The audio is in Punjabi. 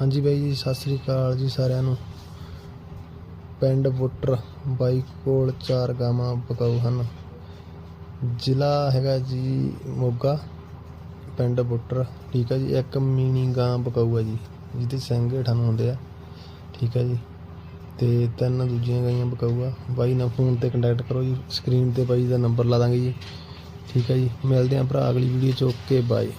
ਹਾਂਜੀ ਬਾਈ ਜੀ, ਸਤਿ ਸ੍ਰੀ ਅਕਾਲ ਜੀ ਸਾਰਿਆਂ ਨੂੰ। ਪਿੰਡ ਬੁੱਟਰ ਬਾਈ ਕੋਲ ਚਾਰ ਗਾਵਾਂ ਬਕਾਊ ਹਨ। ਜ਼ਿਲ੍ਹਾ ਹੈਗਾ ਜੀ ਮੋਗਾ, ਪਿੰਡ ਬੁੱਟਰ ਠੀਕ ਹੈ ਜੀ, ਇੱਕ ਮੀਨੀ ਗਾਂ ਬਕਾਊ ਹੈ ਜੀ, ਜਿਹਦੇ ਸਿੰਘ ਹੇਠਾਂ ਨੂੰ ਹੁੰਦੇ ਆ, ਠੀਕ ਹੈ ਜੀ, ਤੇ ਤਿੰਨ ਦੂਜੀਆਂ ਗਾਈਆਂ ਬਕਾਊ ਆ। ਬਾਈ ਨਾਲ ਫੋਨ ਤੇ ਕੰਟੈਕਟ ਕਰੋ ਜੀ ਸਕਰੀਨ ਤੇ ਬਾਈ ਦਾ ਨੰਬਰ ਲਾ ਦਾਂਗੇ ਜੀ, ਠੀਕ ਹੈ ਜੀ, ਮਿਲਦੇ ਆਂ ਭਰਾ ਅਗਲੀ ਵੀਡੀਓ ਚ ਓਕੇ ਬਾਏ